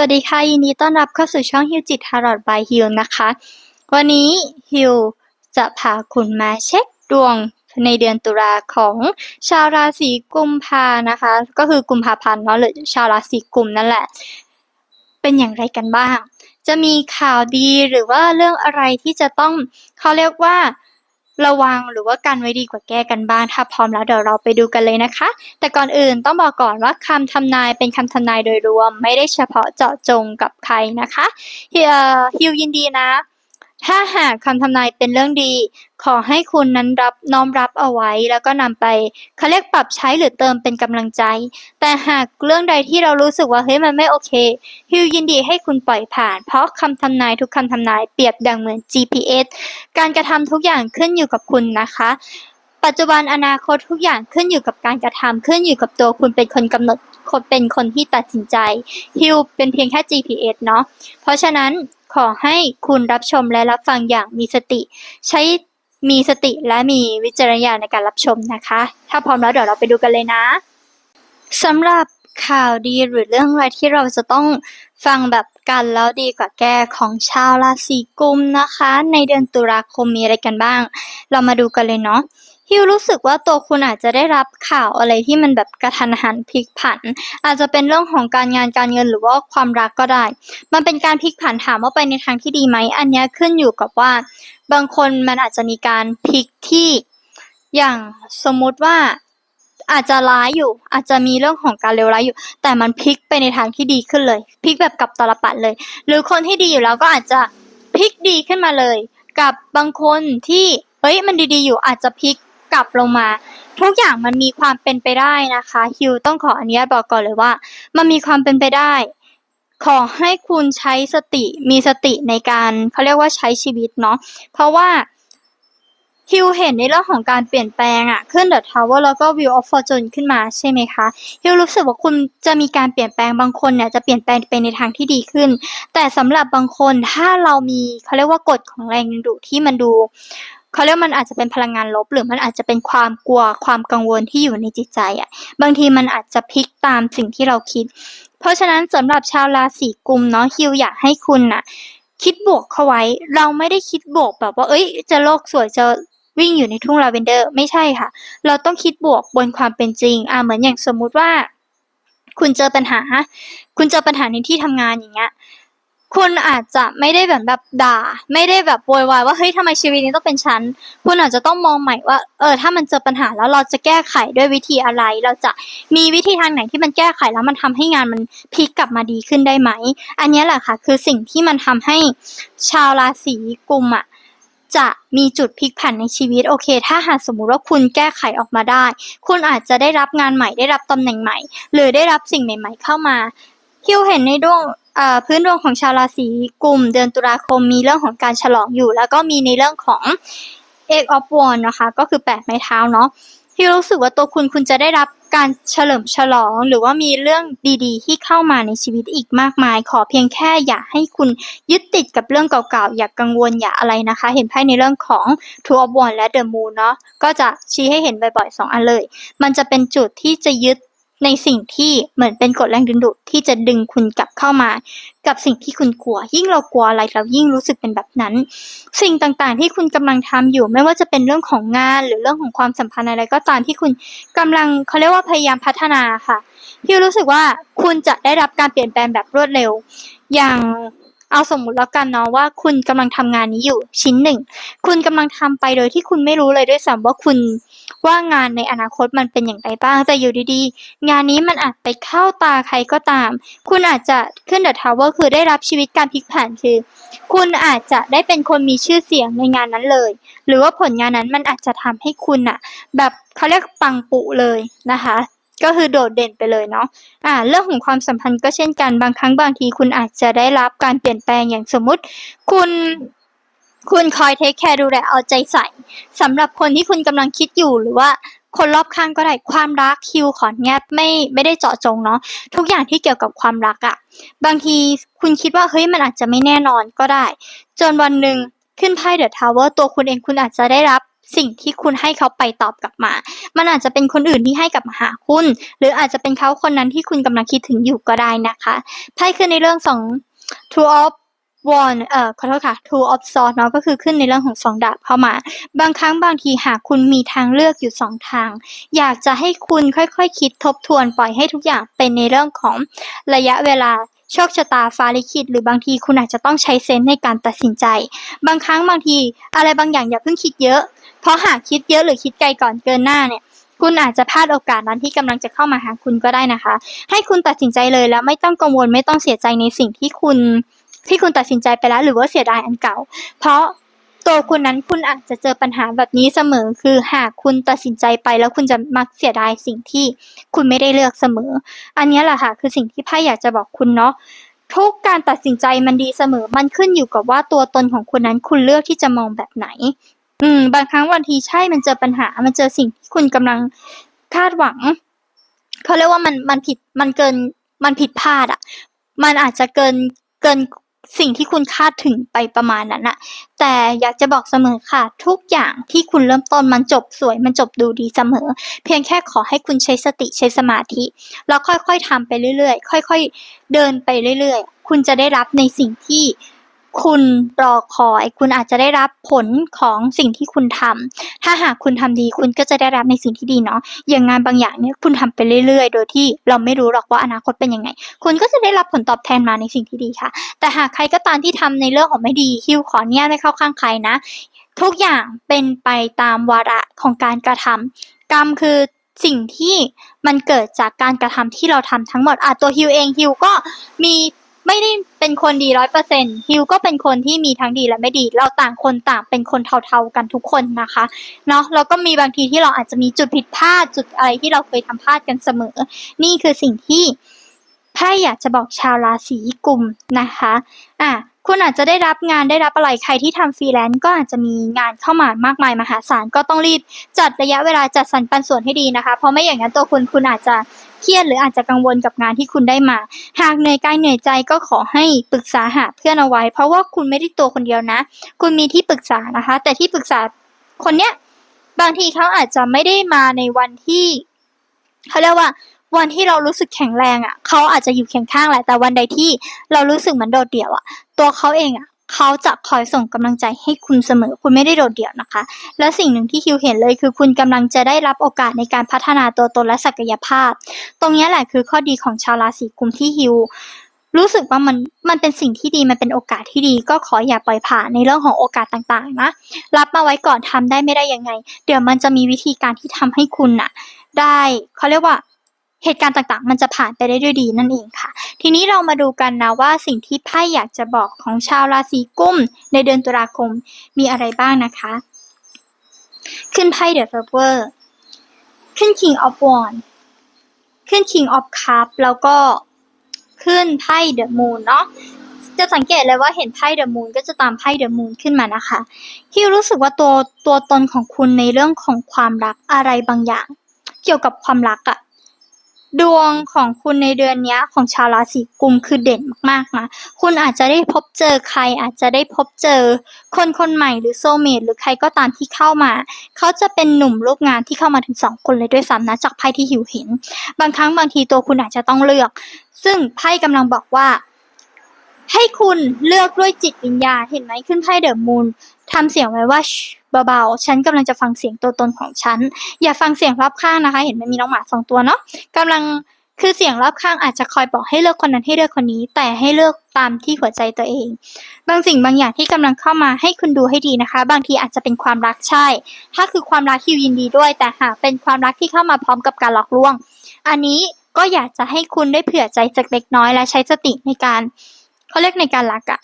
วัสดีค่ะ ยินดีต้อนรับเข้าสู่ช่องฮิวจิตทารอดบายฮิวนะคะ วันนี้ฮิวจะพาคุณมาเช็คดวงในเดือนตุลาของชาวราศีกุมภานะคะ ก็คือกุมภาพันธ์เนาะหรือชาวราศีกุมนั่นแหละ เป็นอย่างไรกันบ้าง จะมีข่าวดีหรือว่าเรื่องอะไรที่จะต้องเขาเรียกว่า ระวังหรือว่ากันไว้ดีกว่าแก้กันบ้างถ้าพร้อมแล้วเดี๋ยวเราไปดูกันเลยนะคะ แต่ก่อนอื่นต้องบอกก่อนว่าคำทำนายเป็นคำทำนายโดยรวม ไม่ได้เฉพาะเจาะจงกับใครนะคะเฮียฮิวยินดีนะ ถ้าหากคำทำนายเป็นเรื่องดี ขอให้คุณนั้นรับน้อมรับเอาไว้ แล้วก็นำไปเขาเรียกปรับใช้หรือเติมเป็นกำลังใจ แต่หากเรื่องใดที่เรารู้สึกว่าเฮ้ยมันไม่โอเคฮิวยินดีให้คุณปล่อยผ่าน เพราะคำทำนายทุกคำทำนายเปรียบดังเหมือน GPS การกระทำทุกอย่างขึ้นอยู่กับคุณนะคะ ปัจจุบันอนาคตทุกอย่างขึ้นอยู่กับการกระทำขึ้นอยู่กับตัวคุณเป็นคนกำหนดคนเป็นคนที่ตัดสินใจฮิวเป็นเพียงแค่ GPS เนาะเพราะฉะนั้น ขอให้คุณรับชมและรับฟังอย่างมีสติ ใช้มีสติและมีวิจารณญาณในการรับชมนะคะ ถ้าพร้อมแล้วเดี๋ยวเราไปดูกันเลยนะสำหรับข่าวดีหรือเรื่องอะไรที่เราจะต้องฟังแบบกันแล้วดีกว่าแก้ของชาวราศีกุมนะคะ ในเดือนตุลาคมมีอะไรกันบ้าง เรามาดูกันเลยเนาะ ฮิวรู้สึกว่าตัวคุณอาจจะได้รับข่าวอะไรที่มันแบบกระทันหันพลิกผัน อาจจะเป็นเรื่องของการงานการเงินหรือว่าความรักก็ได้ มันเป็นการพลิกผันถามว่าไปในทางที่ดีไหมอันนี้ขึ้นอยู่กับว่า บางคนมันอาจจะมีการพลิกที่อย่างสมมุติว่าอาจจะร้ายอยู่ อาจจะมีเรื่องของการเลวร้ายอยู่ แต่มันพลิกไปในทางที่ดีขึ้นเลยพลิกแบบกับตลปัดเลย หรือคนที่ดีอยู่แล้วก็อาจจะพลิกดีขึ้นมาเลย กับบางคนที่เฮ้ยมันดีๆอยู่อาจจะพลิก กลับลงมา ทุกอย่างมันมีความเป็นไปได้นะคะฮิวต้องขออนุญาตบอกก่อนเลยว่า มันมีความเป็นไปได้ ขอให้คุณใช้สติมีสติในการเขาเรียกว่าใช้ชีวิตเนาะเพราะว่าฮิวเห็นในเรื่องของการเปลี่ยนแปลงอะขึ้นเดอะทาวเวอร์แล้วก็วิวออฟฟอร์จูนขึ้นมาใช่ไหมคะฮิวรู้สึกว่าคุณจะมีการเปลี่ยนแปลงบางคนเนี่ยจะเปลี่ยนแปลงไปในทางที่ดีขึ้น แต่สำหรับบางคนถ้าเรามีเขาเรียกว่ากฎของแรงดึงดูดที่มันดู เขาเรียกมันอาจจะเป็นพลังงานลบ หรือมันอาจจะเป็นความกลัวความกังวลที่อยู่ในจิตใจอะ่ะบางทีมันอาจจะพลิกตามสิ่งที่เราคิด เพราะฉะนั้นสำหรับชาวราศีกุมเนาะฮิวอยากให้คุณน่ะ คิดบวกเข้าไว้ เราไม่ได้คิดบวกแบบว่า เอ้ย จะโลกสวยจะวิ่งอยู่ในทุ่งลาเวนเดอร์ไม่ใช่ค่ะ เราต้องคิดบวกบนความเป็นจริง อ่าเหมือนอย่างสมมุติว่า คุณเจอปัญหา คุณเจอปัญหาในที่ทำงานอย่างเงี้ย คุณอาจจะไม่ได้แบบแบบด่า ไม่ได้แบบโวยวายว่าเฮ้ยทำไมชีวิตนี้ต้องเป็นฉันคุณอาจจะต้องมองใหม่ว่า เออ ถ้ามันเจอปัญหาแล้วเราจะแก้ไขด้วยวิธีอะไร เราจะมีวิธีทางไหนที่มันแก้ไขแล้วมันทำให้งานมันพลิกกลับมาดีขึ้นได้ไหม อันนี้แหละค่ะ คือสิ่งที่มันทำให้ชาวราศีกุมอะจะมีจุดพลิกผันในชีวิตโอเค ถ้าหากสมมุติว่าคุณแก้ไขออกมาได้ คุณอาจจะได้รับงานใหม่ได้รับตำแหน่งใหม่ หรือได้รับสิ่งใหม่ ๆ เข้ามาฮิวเห็นในดวง พื้นดวงของชาวราศีกลุ่มเดือนตุลาคมมีเรื่องของการฉลองอยู่ แล้วก็มีในเรื่องของเอกออฟวอนนะคะ ก็คือแปดไม้เท้าเนาะที่รู้สึกว่าตัวคุณคุณจะได้รับการเฉลิมฉลอง หรือว่ามีเรื่องดีๆ ที่เข้ามาในชีวิตอีกมากมาย ขอเพียงแค่อย่าให้คุณยึดติดกับเรื่องเก่าๆ อย่ากกังวลอย่าอะไรนะคะ เห็นไพ่ในเรื่องของ Two of Wands และ The Moon เนาะก็จะชี้ให้เห็นบ่อยๆสองอันเลย มันจะเป็นจุดที่จะยึด ในสิ่งที่เหมือนเป็นกฎแรงดึงดูดที่จะดึงคุณกลับเข้ามา กับสิ่งที่คุณกลัว ยิ่งเรากลัวอะไรเรายิ่งรู้สึกเป็นแบบนั้น สิ่งต่างๆ ที่คุณกำลังทำอยู่ ไม่ว่าจะเป็นเรื่องของงานหรือเรื่องของความสัมพันธ์อะไรก็ตามที่คุณกำลังเขาเรียกว่าพยายามพัฒนาค่ะพี่รู้สึกว่าคุณจะได้รับการเปลี่ยนแปลงแบบรวดเร็ว อย่าง เอาสมมุติแล้วกันเนาะว่าคุณกำลังทำงานนี้อยู่ชิ้นหนึ่ง คุณกำลังทำไปโดยที่คุณไม่รู้เลยด้วยซ้ำว่าคุณว่างานในอนาคตมันเป็นอย่างไรบ้างแต่อยู่ดีๆ งานนี้มันอาจไปเข้าตาใครก็ตาม คุณอาจจะขึ้นเดอะทาวเวอร์คือได้รับชีวิตการพลิกผันคือ คุณอาจจะได้เป็นคนมีชื่อเสียงในงานนั้นเลย หรือว่าผลงานนั้นมันอาจจะทำให้คุณอะแบบเขาเรียกปังปุเลยนะคะ ก็คือโดดเด่นไปเลยเนาะอ่าเรื่องของความสัมพันธ์ก็เช่นกันบางครั้งบางทีคุณอาจจะได้รับการเปลี่ยนแปลงอย่างสมมุติ คุณคุณคอยเทคแคร์ดูแลเอาใจใส่สำหรับคนที่คุณกำลังคิดอยู่หรือว่าคนรอบข้างก็ได้ความรักคิวขอนแงบไม่ไม่ได้เจาะจงเนาะทุกอย่างที่เกี่ยวกับความรักอะบางทีคุณคิดว่าเฮ้ยมันอาจจะไม่แน่นอนก็ได้ จนวันหนึ่งขึ้นไพ่เดอะทาวเวอร์ตัวคุณเองคุณอาจจะได้รับ สิ่งที่คุณให้เขาไปตอบกลับมา มันอาจจะเป็นคนอื่นที่ให้กลับมาหาคุณ หรืออาจจะเป็นเขาคนนั้นที่คุณกำลังคิดถึงอยู่ก็ได้นะคะไพ่ขึ้นในเรื่องสอง two of one เอ่อขอโทษค่ะ two of swords เนาะก็คือขึ้นในเรื่องของสองดาบเข้ามา บางครั้งบางทีหากคุณมีทางเลือกอยู่สองทาง อยากจะให้คุณค่อยๆคคิดทบทวนปล่อยให้ทุกอย่างเป็นในเรื่องของระยะเวลาโชคชะตาฟ้าลิขิตหรือบางทีคุณอาจจะต้องใช้เซนส์ในการตัดสินใจ บางครั้งบางทีอะไรบางอย่างอย่าเพิ่งคิดเยอะ เพราะหากคิดเยอะหรือคิดไกลก่อนเกินหน้าเนี่ย คุณอาจจะพลาดโอกาสนั้นที่กำลังจะเข้ามาหาคุณก็ได้นะคะ ให้คุณตัดสินใจเลยแล้วไม่ต้องกังวลไม่ต้องเสียใจในสิ่งที่คุณ ที่คุณตัดสินใจไปแล้ว หรือว่าเสียดายอันเก่า เพราะตัวคุณนั้นคุณอาจจะเจอปัญหาแบบนี้เสมอ คือหากคุณตัดสินใจไปแล้วคุณจะมักเสียดายสิ่งที่คุณไม่ได้เลือกเสมอ อันนี้แหละค่ะคือสิ่งที่ไพ่อยากจะบอกคุณเนาะทุกการตัดสินใจมันดีเสมอ มันขึ้นอยู่กับว่าตัวตนของคุณนั้นคุณเลือกที่จะมองแบบไหน อืม บางครั้งวันทีใช่มันเจอปัญหา มันเจอสิ่งที่คุณกำลังคาดหวังเขาเรียกว่ามันมันผิดมันเกินมันผิดพลาดอะ่ะ มันอาจจะเกินเกินสิ่งที่คุณคาดถึงไปประมาณนั้นอะแต่อยากจะบอกเสมอค่ะ ทุกอย่างที่คุณเริ่มต้นมันจบสวยมันจบดูดีเสมอ เพียงแค่ขอให้คุณใช้สติใช้สมาธิ แล้วค่อยๆทำไปเรื่อยๆ ค่อย ๆ เดินไปเรื่อย ๆ คุณจะได้รับในสิ่งที่ คุณรอคอย คุณอาจจะได้รับผลของสิ่งที่คุณทำถ้าหากคุณทำดีคุณก็จะได้รับในสิ่งที่ดีเนาะอย่างงานบางอย่างเนี่ยคุณทำไปเรื่อย ๆ โดยที่เราไม่รู้หรอกว่าอนาคตเป็นยังไง คุณก็จะได้รับผลตอบแทนมาในสิ่งที่ดีค่ะ แต่หากใครก็ตามที่ทำในเรื่องของไม่ดีฮิวขอเนี่ยไม่เข้าข้างใครนะ ทุกอย่างเป็นไปตามวาระของการกระทำกรรมคือสิ่งที่มันเกิดจากการกระทำที่เราทำทั้งหมดอะตัวฮิวเองฮิวก็มี ไม่ได้เป็นคนดีร้อยเปอร์เซ็นฮิวก็เป็นคนที่มีทั้งดีและไม่ดี เราต่างคนต่างเป็นคนเท่าๆกันทุกคนนะคะเนาะแล้วก็มีบางทีที่เราอาจจะมีจุดผิดพลาดจุดอะไรที่เราเคยทำพลาดกันเสมอ นี่คือสิ่งที่ไพ่อยากจะบอกชาวราศีกุมนะคะ อะ คุณอาจจะได้รับงานได้รับอะไรใครที่ทำฟรีแลนซ์ก็อาจจะมีงานเข้ามามากมายมหาศาลก็ต้องรีบจัดระยะเวลาจัดสรรปันส่วนให้ดีนะคะ เพราะไม่อย่างนั้นตัวคุณคุณอาจจะเครียดหรืออาจจะกังวลกับงานที่คุณได้มา หากเหนื่อยกายเหนื่อยใจก็ขอให้ปรึกษาหาเพื่อนเอาไว้ เพราะว่าคุณไม่ได้ตัวคนเดียวนะ คุณมีที่ปรึกษานะคะ แต่ที่ปรึกษาคนเนี้ยบางทีเขาอาจจะไม่ได้มาในวันที่เขาเรียกว่า วันที่เรารู้สึกแข็งแรงอะเขาอาจจะอยู่เคียงข้างแหละแต่วันใดที่เรารู้สึกเหมือนโดดเดี่ยวอะ ตัวเขาเองอะเขาจะคอยส่งกำลังใจให้คุณเสมอ คุณไม่ได้โดดเดี่ยวนะคะ และสิ่งหนึ่งที่คิวเห็นเลยคือคุณกำลังจะได้รับโอกาสในการพัฒนาตัวตนและศักยภาพ ตรงนี้แหละคือข้อดีของชาวราศีกุมที่ฮิวรู้สึกว่ามันมันเป็นสิ่งที่ดีมันเป็นโอกาสที่ดี ก็ขออย่าปล่อยผ่านในเรื่องของโอกาสต่างๆนะรับมาไว้ก่อนทำได้ไม่ได้ยังไง เดี๋ยวมันจะมีวิธีการที่ทำให้คุณน่ะ ได้เขาเรียกว่า เหตุการณ์ต่างๆ มันจะผ่านไปได้ด้วยดีนั่นเองค่ะ ทีนี้เรามาดูกันนะว่าสิ่งที่ไพ่อยากจะบอกของชาวราศีกุมในเดือนตุลาคมมีอะไรบ้างนะคะ ขึ้นไพ่ The Lover ขึ้น King of Wand ขึ้น King of Cup แล้วก็ขึ้นไพ่ The Moon เนาะจะสังเกตเลยว่าเห็นไพ่ The Moon ก็จะตามไพ่ The Moon ขึ้นมานะคะที่รู้สึกว่าตัวตัวตนของคุณในเรื่องของความรักอะไรบางอย่าง เกี่ยวกับความรักอะ ดวงของคุณในเดือนนี้ของชาวราศีกุมคือเด่นมากๆนะ คุณอาจจะได้พบเจอใครอาจจะได้พบเจอ คนคนใหม่หรือโซเมตหรือใครก็ตามที่เข้ามา เขาจะเป็นหนุ่มรูปงานที่เข้ามาถึงสองคนเลยด้วยซ้ำนะจากไพ่ที่หิวเห็น บางครั้งบางทีตัวคุณอาจจะต้องเลือก ซึ่งไพ่กำลังบอกว่าให้คุณเลือกด้วยจิตวิญญาณเห็นไหมขึ้นไพ่เดอะมูน ทำเสียงไว้ว่าเบาๆ ฉันกำลังจะฟังเสียงตัวตนของฉัน อย่าฟังเสียงรอบข้างนะคะ เห็นมันมีน้องหมาสองตัวเนาะกำลังคือเสียงรอบข้างอาจจะคอยบอกให้เลือกคนนั้นให้เลือกคนนี้ แต่ให้เลือกตามที่หัวใจตัวเอง บางสิ่งบางอย่างที่กำลังเข้ามาให้คุณดูให้ดีนะคะ บางทีอาจจะเป็นความรักใช่ ถ้าคือความรักที่ยินดีด้วย แต่หากเป็นความรักที่เข้ามาพร้อมกับการหลอกลวง อันนี้ก็อยากจะให้คุณได้เผื่อใจจากเล็กน้อยและใช้สติในการเขาเรียกในการรักอะ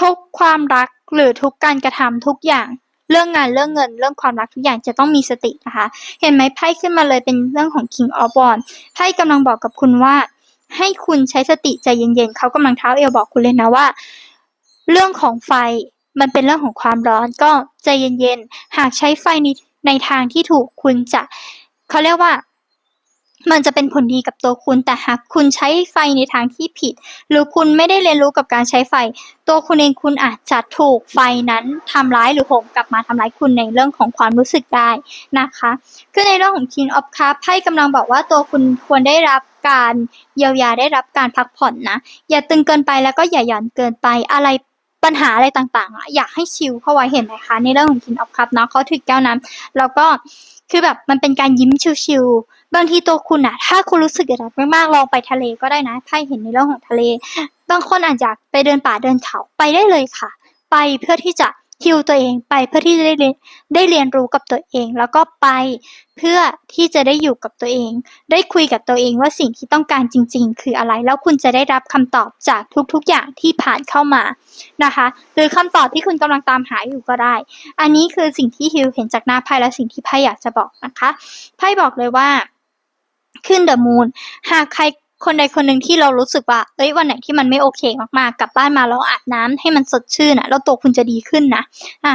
ทุกความรักหรือทุกการกระทำทุกอย่างเรื่องงานเรื่องเงินเรื่องความรักทุกอย่างจะต้องมีสตินะคะ เห็นไหมไพ่ขึ้นมาเลยเป็นเรื่องของ King of Wands ไพ่กำลังบอกกับคุณว่า ให้คุณใช้สติใจเย็นๆเขากำลังเท้าเอวบอกคุณเลยนะว่า เรื่องของไฟมันเป็นเรื่องของความร้อนก็ใจเย็นๆหากใช้ไฟในในทางที่ถูกคุณจะเขาเรียกว่า มันจะเป็นผลดีกับตัวคุณ แต่หากคุณใช้ไฟในทางที่ผิด หรือคุณไม่ได้เรียนรู้กับการใช้ไฟ ตัวคุณเองคุณอาจจะถูกไฟนั้นทำร้ายหรือโหมกลับมาทำร้ายคุณในเรื่องของความรู้สึกได้นะคะคือในเรื่องของ King of Cup ไพ่กำลังบอกว่าตัวคุณควรได้รับการเยียวยาได้รับการพักผ่อนนะ อย่าตึงเกินไปแล้วก็อย่าหย่อนเกินไปอะไรปัญหาอะไรต่างๆอะอยากให้ชิลเข้าไว้เห็นไหมคะในเรื่องของ King of Cup เนาะเขาถือแก้วน้ำแล้วก็คือแบบมันเป็นการยิ้มชิลๆ บางทีตัวคุณอะถ้าคุณรู้สึกอยางนั้นมากๆลองไปทะเลก็ได้นะไพ่เห็นในเรื่องของทะเล บางคนอาจจะไปเดินป่าเดินเขาไปได้เลยค่ะ ไปเพื่อที่จะฮิวตัวเองไปเพื่อที่จะได้เรียนได้เรียนรู้กับตัวเอง แล้วก็ไปเพื่อที่จะได้อยู่กับตัวเอง ได้คุยกับตัวเองว่าสิ่งที่ต้องการจริง ๆ คืออะไรแล้วคุณจะได้รับคำตอบจากทุกๆอย่างที่ผ่านเข้ามานะคะหรือคำตอบที่คุณกำลังตามหาอยู่ก็ได้ อันนี้คือสิ่งที่ฮิวเห็นจากหน้าไพ่และสิ่งที่ไพ่อยากจะบอกนะคะไพ่บอกเลยว่า ขึ้นเดอะมูนหากใครคนใดคนหนึ่งที่เรารู้สึกว่าเอ้ยวันไหนที่มันไม่โอเคมากๆกลับบ้านมาแล้วอาบน้ำให้มันสดชื่นอะแล้วตัวคุณจะดีขึ้นนะอ่า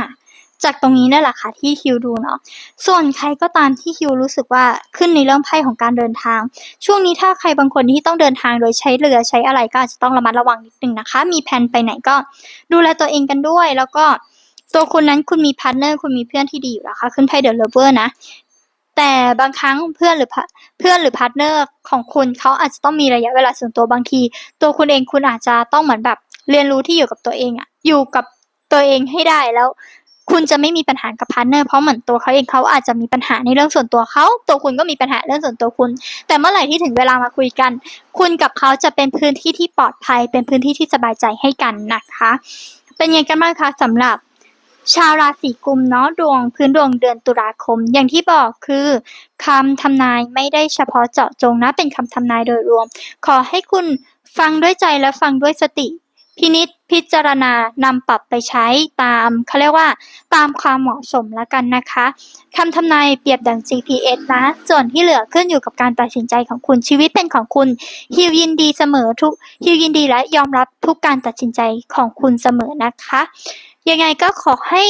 จากตรงนี้นั่นแหละค่ะที่ฮิวดูเนาะ ส่วนใครก็ตามที่ฮิวรู้สึกว่าขึ้นในเรื่องไพ่ของการเดินทาง ช่วงนี้ถ้าใครบางคนที่ต้องเดินทางโดยใช้เรือใช้อะไรก็อาจจะต้องระมัดระวังนิดนึงนะคะ มีแผนไปไหนก็ดูแลตัวเองกันด้วย แล้วก็ตัวคุณนั้นคุณมีพาร์ทเนอร์คุณมีเพื่อนที่ดีอยู่แล้วค่ะขึ้นไพ่เดอะเลเวอร์นะ แต่บางครั้งเพื่อนหรือเพื่อนหรือพาร์ทเนอร์ของคุณเขาอาจจะต้องมีระยะเวลาส่วนตัวบางที ตัวคุณเองคุณอาจจะต้องเหมือนแบบเรียนรู้ที่อยู่กับตัวเองอะอยู่กับตัวเองให้ได้แล้ว คุณจะไม่มีปัญหากับพาร์ทเนอร์เพราะเหมือนตัวเขาเองเขาอาจจะมีปัญหาในเรื่องส่วนตัวเขาตัวคุณก็มีปัญหาเรื่องส่วนตัวคุณ แต่เมื่อไหร่ที่ถึงเวลามาคุยกัน คุณกับเขาจะเป็นพื้นที่ที่ปลอดภัย เป็นพื้นที่ที่สบายใจให้กันนะคะ เป็นยังไงกันบ้างคะสำหรับ ชาวราศีกุมเนาะดวงพื้นดวงเดือนตุลาคม อย่างที่บอกคือคำทำนายไม่ได้เฉพาะเจาะจงนะเป็นคำทำนายโดยรวม ขอให้คุณฟังด้วยใจและฟังด้วยสติ พินิจพิจารณานำปรับไปใช้ตามเขาเรียกว่า ตามความเหมาะสมแล้วกันนะคะคำทำนายเปรียบดัง GPS นะ ส่วนที่เหลือขึ้นอยู่กับการตัดสินใจของคุณชีวิตเป็นของคุณฮิวยินดีเสมอทุกฮิวยินดีและยอมรับทุกการตัดสินใจของคุณเสมอนะคะ ยังไงก็ขอให้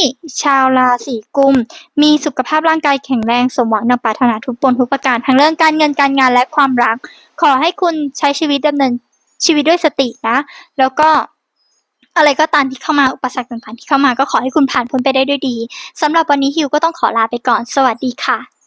ชาวราศีกุม มีสุขภาพร่างกายแข็งแรงสมหวังดังปรารถนาทุกปนทุกประการทั้งเรื่องการเงินการงานและความรัก ขอให้คุณใช้ชีวิตดำเนินชีวิตด้วยสตินะ แล้วก็อะไรก็ตามที่เข้ามาอุปสรรคต่างๆที่เข้ามาก็ขอให้คุณผ่านพ้นไปได้ด้วยดีสำหรับวันนี้ฮิวก็ต้องขอลาไปก่อน สวัสดีค่ะ